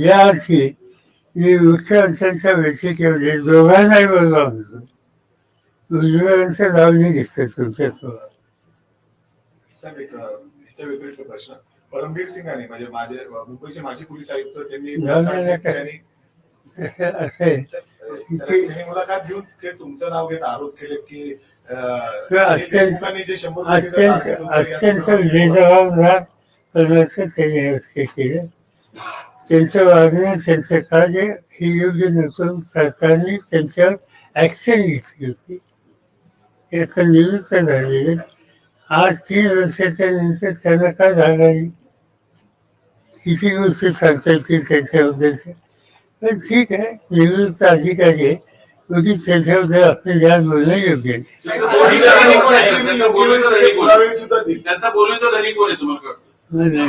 या अर्थी मी मुख्यमंत्र्यांच्या बैठकीमध्ये दोघांनाही बोलवा होतो उजव्यांचं नाव नाही घेतलं तुमच्यासमोर साहेब एक ह्याच्या व्यतिरिक्त प्रश्न. परमबीर सिंगाने म्हणजे माझे मुंबईचे माजी पोलीस आयुक्त त्यांनी त्यांनी मुलाखत घेऊन ते तुमचं नाव घेत आरोप केले की अत्यंत- बेजबाबदार केलं. त्यांचं वागणं त्यांचं कार्य हे योग्य नसून सरकारने त्यांच्यावर ऍक्शन घेतली होती. हे आता निवृत्त झालेले आज तीन वर्षाच्या नंतर त्यांना काय झालं? किती गोष्टी सांगता येतील त्यांच्याबद्दलच्या पण ठीक आहे निवृत्त अधिकारी आहे. उगीच त्यांच्याबद्दल आपले ध्यान बोलणं योग्य नाही.